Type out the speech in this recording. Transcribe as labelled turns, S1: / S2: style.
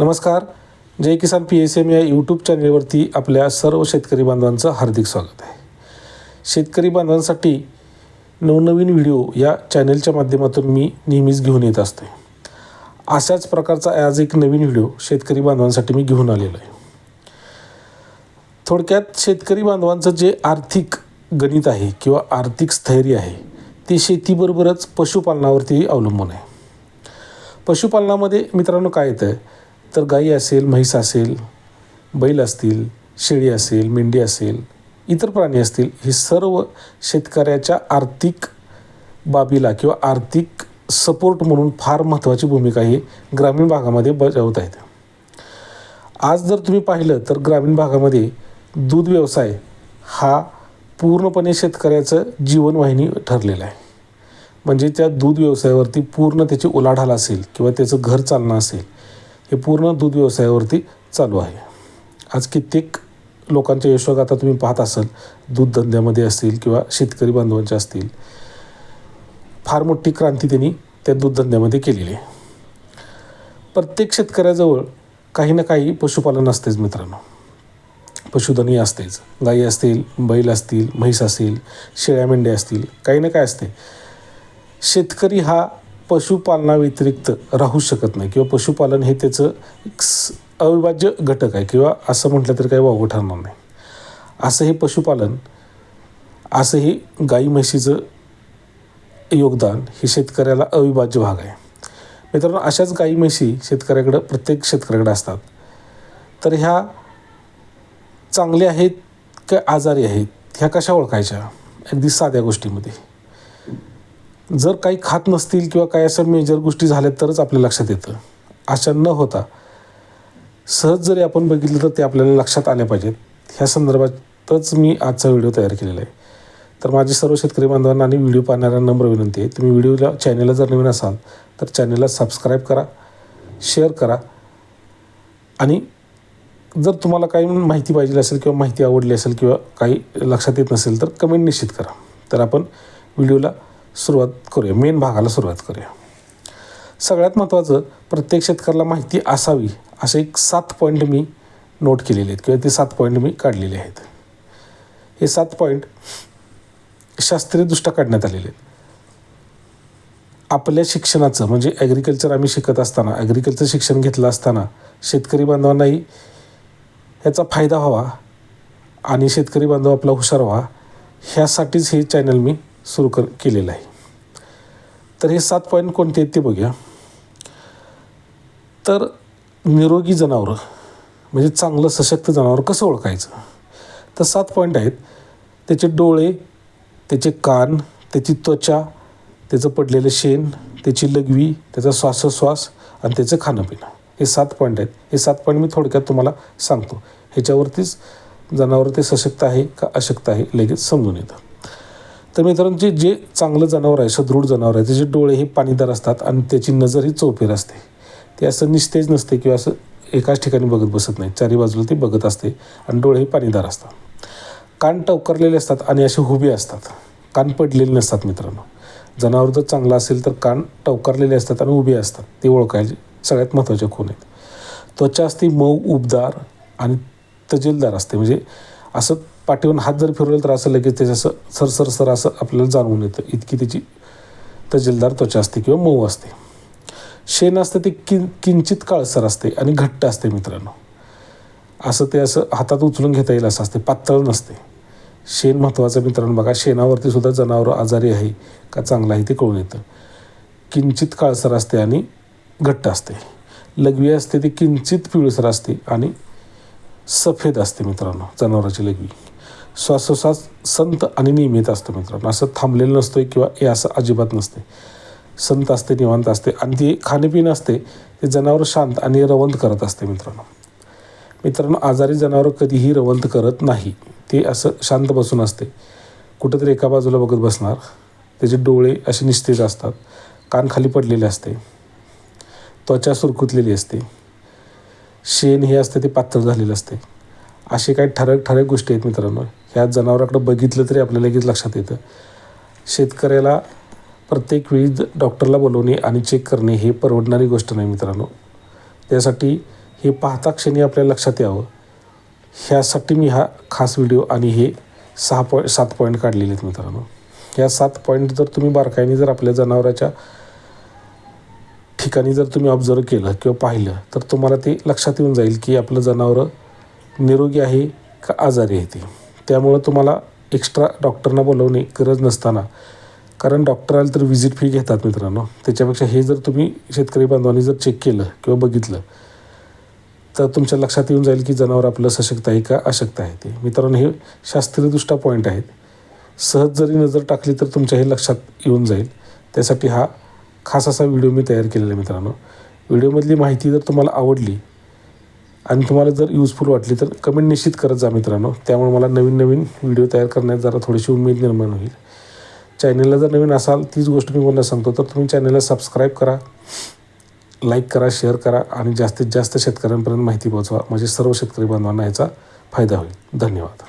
S1: नमस्कार. Jai Kisan P S M या YouTube चॅनेलवरती आपल्या सर्व शेतकरी बांधवांचं हार्दिक स्वागत आहे. शेतकरी बांधवांसाठी नवनवीन व्हिडिओ या चॅनेलच्या माध्यमातून मी नेहमीच घेऊन येत असते. अशाच प्रकारचा आज एक नवीन व्हिडिओ शेतकरी बांधवांसाठी मी घेऊन आलेलो आहे. थोडक्यात शेतकरी बांधवांचं जे आर्थिक गणित आहे किंवा आर्थिक स्थैर्य आहे ते शेतीबरोबरच पशुपालनावरती अवलंबून आहे. पशुपालनामध्ये मित्रांनो काय येतं तर गाई असेल म्हैस असेल बैल असतील शेळी असेल मेंढी असेल इतर प्राणी असतील हे सर्व शेतकऱ्याच्या आर्थिक बाबीला किंवा आर्थिक सपोर्ट म्हणून फार महत्त्वाची भूमिका ही ग्रामीण भागामध्ये बजावत आहेत. आज जर तुम्ही पाहिलं तर ग्रामीण भागामध्ये दूध व्यवसाय हा पूर्णपणे शेतकऱ्याचं जीवनवाहिनी ठरलेलं आहे. म्हणजे त्या दूध व्यवसायावरती पूर्ण त्याची उलाढाल असेल किंवा त्याचं घर चालणं असेल हे पूर्ण दूध व्यवसायावरती चालू आहे. आज कित्येक लोकांच्या यशोगाथा तुम्ही पाहत असाल दूध धंद्यामध्ये असतील किंवा शेतकरी बांधवांच्या असतील फार मोठी क्रांती त्यांनी त्या दूध धंद्यामध्ये केलेली आहे. प्रत्येक शेतकऱ्याजवळ काही ना काही पशुपालन असतेच मित्रांनो. पशुधनही असतेच. गाई असतील बैल असतील म्हैस असतील शेळ्या मेंढ्या असतील काही ना काय असते. शेतकरी हा पशुपालनाव्यतिरिक्त राहू शकत नाही किंवा पशुपालन हे त्याचं एक अविभाज्य घटक आहे किंवा असं म्हटलं तरी काही वावगं ठरणार नाही. असं हे पशुपालन असं हे गाई म्हशीचं योगदान हे शेतकऱ्याला अविभाज्य भाग आहे. मित्रांनो अशाच गाई म्हशी शेतकऱ्याकडं प्रत्येक शेतकऱ्याकडे असतात. तर ह्या चांगल्या आहेत का आजारी आहेत ह्या कशा ओळखायच्या? अगदी साध्या गोष्टीमध्ये. जर काही खात नसतील किंवा काही अशा मेजर गोष्टी झाल्या तरच आपल्या लक्षात येतं. अशा न होता सहज जरी आपण बघितलं तर ते आपल्याला लक्षात आल्या पाहिजेत. ह्या संदर्भातच मी आजचा व्हिडिओ तयार केलेला आहे. तर माझे सर्व शेतकरी बांधवांना आणि व्हिडिओ पाहणाऱ्यांना नम्र विनंती आहे. तुम्ही व्हिडिओला चॅनलला जर नवीन असाल तर चॅनलला सबस्क्राईब करा शेअर करा. आणि जर तुम्हाला काही माहिती पाहिजे असेल किंवा माहिती आवडली असेल किंवा काही लक्षात येत नसेल तर कमेंट निश्चित करा. तर आपण व्हिडिओला सुरुवात करूया. मेन भागाला सुरुवात करूया. सगळ्यात महत्त्वाचं प्रत्येक शेतकऱ्याला माहिती असावी असे एक सात पॉईंट मी नोट केलेले आहेत किंवा ते सात पॉईंट मी काढलेले आहेत. हे सात पॉईंट शास्त्रीयदृष्ट्या काढण्यात आलेले आहेत. आपल्या शिक्षणाचं म्हणजे ॲग्रिकल्चर आम्ही शिकत असताना ॲग्रिकल्चर शिक्षण घेतलं असताना शेतकरी बांधवांनाही ह्याचा फायदा व्हावा आणि शेतकरी बांधव आपला हुशार व्हा ह्यासाठीच हे चॅनल मी सुरू कर केलेलं आहे. तर हे सात पॉईंट कोणते आहेत ते बघूया. तर निरोगी जनावरं म्हणजे चांगलं सशक्त जनावर कसं ओळखायचं? तर सात पॉईंट आहेत. त्याचे डोळे त्याचे कान त्याची त्वचा त्याचं पडलेलं शेण त्याची लघवी त्याचा श्वासोश्वास आणि त्याचं खाणंपिणं. हे सात पॉईंट आहेत. हे सात पॉईंट मी थोडक्यात तुम्हाला सांगतो. ह्याच्यावरतीच जनावर ते सशक्त आहे का अशक्त आहे लगेच समजून येतं. तर मित्रांनो जे जे चांगलं जनावर आहे सदृढ जनावर आहे त्याचे डोळे हे पाणीदार असतात आणि त्याची नजर ही चौफेर असते. ते असं निस्तेज नसते किंवा असं एकाच ठिकाणी बघत बसत नाही चारी बाजूला ते बघत असते आणि डोळे हे पाणीदार असतात. कान टवकारलेले असतात आणि असे हुबे असतात. कान पडलेले नसतात मित्रांनो. जनावर जर चांगलं असेल तर कान टवकारलेले असतात आणि उभे असतात. ते ओळखायचे सगळ्यात महत्त्वाचे खूण आहेत. त्वचा असते मऊ उबदार आणि तजेलदार असते. म्हणजे असं पाठीवरून हात जर फिरवलं तर असं लगेच त्याचं असं सरसर सर असं आपल्याला जाणवून येतं. इतकी त्याची तजेलदार त्वचा असते किंवा मऊ असते. शेण असतं ते किं किंचित काळसर असते आणि घट्ट असते मित्रांनो. असं ते असं हातात उचलून घेता येईल असं असते पातळ नसते. शेण महत्त्वाचं मित्रांनो बघा शेणावरती सुद्धा जनावरं आजारी आहे का चांगलं आहे ते कळून येतं. किंचित काळसर असते आणि घट्ट असते. लघवी असते ती किंचित पिवळसर असते आणि सफेद असते मित्रांनो जनावराची लघवी श्वासोश्वास संत आणि नियमित असतं मित्रांनो. असं थांबलेलं नसतोय किंवा हे असं अजिबात नसते संत असते निवांत असते आणि ते खाणेपिणं असते ते जनावर शांत आणि रवंत करत असते मित्रांनो. मित्रांनो आजारी जनावरं कधीही रवंत करत नाही. ते असं शांत बसून असते. कुठंतरी एका बाजूला बघत बसणार. त्याचे डोळे असे निस्तेज असतात. कान खाली पडलेले असते. त्वचा सुरकुतलेली असते. शेण हे असते ते पातळ झालेलं असते असे काही ठराविक ठराविक गोष्टी आहेत मित्रांनो. ह्या जनावराकडं बघितलं तरी आपल्याला लगेच लक्षात येतं. शेतकऱ्याला प्रत्येक वेळी डॉक्टरला बोलवणे आणि चेक करणे हे परवडणारी गोष्ट नाही मित्रांनो. त्यासाठी हे पाहता क्षणी आपल्या लक्षात यावं. ह्यासाठी मी हा खास व्हिडिओ आणि हे सहा पॉईंट सात पॉईंट काढलेले आहेत मित्रांनो. या सात पॉईंट जर तुम्ही बारकाईने जर आपल्या जनावराच्या ठिकाणी जर तुम्ही ऑब्झर्व केलं किंवा पाहिलं तर तुम्हाला ते लक्षात येऊन जाईल की आपलं जनावरं निरोगी आहे का आजारी आहे ते. त्यामुळं तुम्हाला एक्स्ट्रा डॉक्टरना बोलवणे गरज नसताना. कारण डॉक्टर आले तर व्हिजिट फी घेतात मित्रांनो. त्याच्यापेक्षा हे जर तुम्ही शेतकरी बांधवांनी जर चेक केलं किंवा बघितलं तर तुमच्या लक्षात येऊन जाईल की जनावर आपलं सशक्त आहे का अशक्त आहे ते. मित्रांनो हे शास्त्रीयदृष्ट्या पॉईंट आहेत. सहज जरी नजर टाकली तर तुमच्या हे लक्षात येऊन जाईल. त्यासाठी हा खास असा व्हिडिओ मी तयार केलेला आहे मित्रांनो. व्हिडिओमधली माहिती जर तुम्हाला आवडली आणि तुम्हाला जर युजफुल वाटली तर कमेंट निश्चित करत जा मित्रांनो. त्यामुळे मला नवीन नवीन व्हिडिओ तयार करण्यात जरा थोडीशी उमेद निर्माण होईल. चॅनलला जर नवीन असाल तीच गोष्ट मी बोलण्यास सांगतो तर तुम्ही चॅनलला सबस्क्राईब करा लाईक करा शेअर करा आणि जास्तीत जास्त शेतकऱ्यांपर्यंत माहिती पोहोचवा. म्हणजे सर्व शेतकरी बांधवांना याचा फायदा होईल. धन्यवाद.